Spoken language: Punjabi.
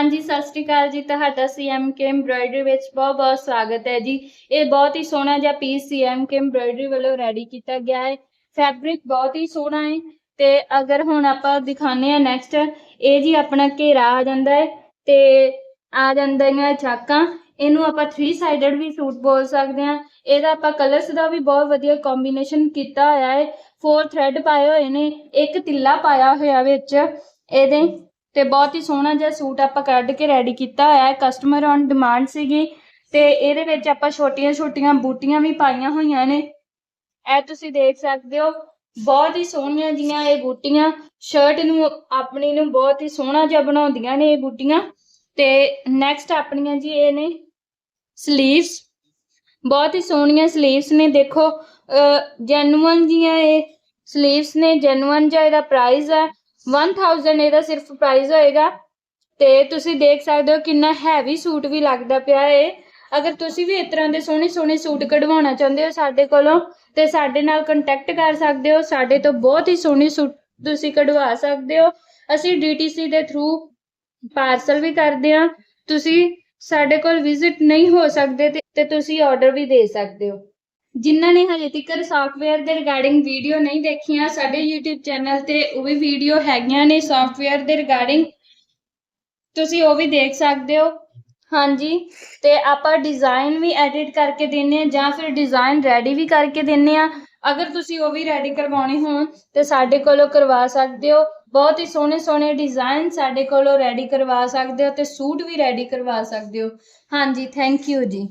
ਹਾਂਜੀ, ਸਤਿ ਸ਼੍ਰੀ ਅਕਾਲ ਜੀ। ਤੁਹਾਡਾ ਸੀਐਮਕੇ ਐਮਬ੍ਰਾਇਡਰੀ ਵਿੱਚ ਬਹੁਤ ਬਹੁਤ ਸਵਾਗਤ ਹੈ ਜੀ। ਇਹ ਬਹੁਤ ਹੀ ਸੋਹਣਾ ਜਿਹਾ ਪੀਸ ਸੀਐਮਕੇ ਐਮਬ੍ਰਾਇਡਰੀ ਵੱਲੋਂ ਰੈਡੀ ਕੀਤਾ ਗਿਆ ਹੈ। ਫੈਬਰਿਕ ਬਹੁਤ ਹੀ ਸੋਹਣਾ ਹੈ ਤੇ ਅਗਰ ਹੁਣ ਆਪਾਂ ਦਿਖਾਉਂਦੇ ਆ ਨੈਕਸਟ ਇਹ ਜੀ ਆਪਣਾ ਘੇਰਾ ਆ ਜਾਂਦਾ ਹੈ ਤੇ ਆ ਜਾਂਦੀਆਂ ਚਾਕਾਂ। ਇਹਨੂੰ ਆਪਾਂ 3 ਸਾਈਡਡ ਵੀ ਸੂਟ ਬੋਲ ਸਕਦੇ ਹਾਂ। ਇਹਦਾ ਆਪਾਂ ਕਲਰਸ ਦਾ ਵੀ ਬਹੁਤ ਵਧੀਆ ਕੰਬੀਨੇਸ਼ਨ ਕੀਤਾ ਹੋਇਆ ਹੈ। ਫੋਰ ਥ੍ਰੈਡ ਪਾਏ ਹੋਏ ਨੇ, ਇੱਕ ਤਿੱਲਾ ਪਾਇਆ ਹੋਇਆ ਵਿੱਚ। ਇਹਦੇ ਤੇ ਬਹੁਤ ਹੀ ਸੋਹਣਾ ਜਿਹਾ ਸੂਟ ਆਪਾਂ ਕੱਢ ਕੇ ਰੈਡੀ ਕੀਤਾ ਹੋਇਆ ਹੈ। ਕਸਟਮਰ ਔਨ ਡਿਮਾਂਡ ਸੀਗੀ ਤੇ ਇਹਦੇ ਵਿੱਚ ਆਪਾਂ ਛੋਟੀਆਂ ਛੋਟੀਆਂ ਬੂਟੀਆਂ ਵੀ ਪਾਈਆਂ ਹੋਈਆਂ ਨੇ। ਇਹ ਤੁਸੀਂ ਦੇਖ ਸਕਦੇ ਹੋ, ਬਹੁਤ ਹੀ ਸੋਹਣੀਆਂ ਜੀਆਂ ਇਹ ਬੂਟੀਆਂ। ਸ਼ਰਟ ਨੂੰ ਆਪਣੀ ਨੂੰ ਬਹੁਤ ਹੀ ਸੋਹਣਾ ਜਿਹਾ ਬਣਾਉਂਦੀਆਂ ਨੇ ਇਹ ਬੂਟੀਆਂ। ਤੇ ਨੈਕਸਟ ਆਪਣੀਆਂ ਜੀ ਇਹ ਨੇ ਸਲੀਵਸ ਬਹੁਤ ਹੀ ਸੋਹਣੀਆਂ ਸਲੀਵਸ ਨੇ, ਦੇਖੋ ਜੈਨੂਅਨ ਜੀਆਂ ਇਹ ਸਲੀਵਸ ਨੇ ਜੈਨੂਅਨ ਜਿਹਾ ਇਹਦਾ ਪ੍ਰਾਈਸ ਹੈ। 1000 ਇਹਦਾ ਸਿਰਫ ਪ੍ਰਾਈਸ ਹੋਏਗਾ। ਤੇ ਤੁਸੀਂ ਦੇਖ ਸਕਦੇ ਹੋ ਕਿੰਨਾ ਹੈਵੀ ਸੂਟ ਵੀ ਲੱਗਦਾ ਪਿਆ ਏ ਅਗਰ ਤੁਸੀਂ ਵੀ ਇਸ ਤਰ੍ਹਾਂ ਦੇ ਸੋਹਣੇ ਸੋਹਣੇ ਸੂਟ ਕਢਵਾਉਣਾ ਚਾਹੁੰਦੇ ਹੋ ਸਾਡੇ ਕੋਲੋਂ, ਤੇ ਸਾਡੇ ਨਾਲ ਕੰਟੈਕਟ ਕਰ ਸਕਦੇ ਹੋ। ਸਾਡੇ ਤੋਂ ਬਹੁਤ ਹੀ ਸੋਹਣੇ ਸੂਟ ਤੁਸੀਂ ਕਢਵਾ ਸਕਦੇ ਹੋ। ਅਸੀਂ DTC ਦੇ ਥਰੂ ਪਾਰਸਲ ਵੀ ਕਰਦੇ ਹਾਂ। ਤੁਸੀਂ ਸਾਡੇ ਕੋਲ ਵਿਜ਼ਿਟ ਨਹੀਂ ਹੋ ਸਕਦੇ ਤੇ- ਤੇ ਤੁਸੀਂ ਆਰਡਰ ਵੀ ਦੇ ਸਕਦੇ ਹੋ। ਜਿਨ੍ਹਾਂ ਨੇ ਹਜੇ ਤੱਕ ਸੌਫਟਵੇਅਰ ਦੇ ਰਿਗਾਰਡਿੰਗ ਵੀਡੀਓ ਨਹੀਂ ਦੇਖੀਆਂ, ਸਾਡੇ YouTube ਚੈਨਲ ਤੇ ਉਹ ਵੀ ਵੀਡੀਓ ਹੈਗੀਆਂ ਨੇ ਸੌਫਟਵੇਅਰ ਦੇ ਰਿਗਾਰਡਿੰਗ ਤੁਸੀਂ ਉਹ ਵੀ ਦੇਖ ਸਕਦੇ ਹੋ। ਹਾਂਜੀ, ਤੇ ਆਪਾਂ ਡਿਜ਼ਾਈਨ ਵੀ ਐਡਿਟ ਕਰਕੇ ਦਿੰਨੇ ਆ ਜਾਂ ਫਿਰ ਡਿਜ਼ਾਈਨ ਰੈਡੀ ਵੀ ਕਰਕੇ ਦਿੰਨੇ ਆ। ਅਗਰ ਤੁਸੀਂ ਉਹ ਵੀ ਰੈਡੀ ਕਰਵਾਉਣੇ ਹੋਣ, ਤੇ ਸਾਡੇ ਕੋਲੋਂ ਕਰਵਾ ਸਕਦੇ ਹੋ। ਬਹੁਤ ਹੀ ਸੋਹਣੇ ਸੋਹਣੇ ਡਿਜ਼ਾਈਨ ਸਾਡੇ ਕੋਲੋਂ ਰੈਡੀ ਕਰਵਾ ਸਕਦੇ ਹੋ ਤੇ ਸੂਟ ਵੀ ਰੈਡੀ ਕਰਵਾ ਸਕਦੇ ਹੋ। ਹਾਂਜੀ ਥੈਂਕ ਯੂ ਜੀ।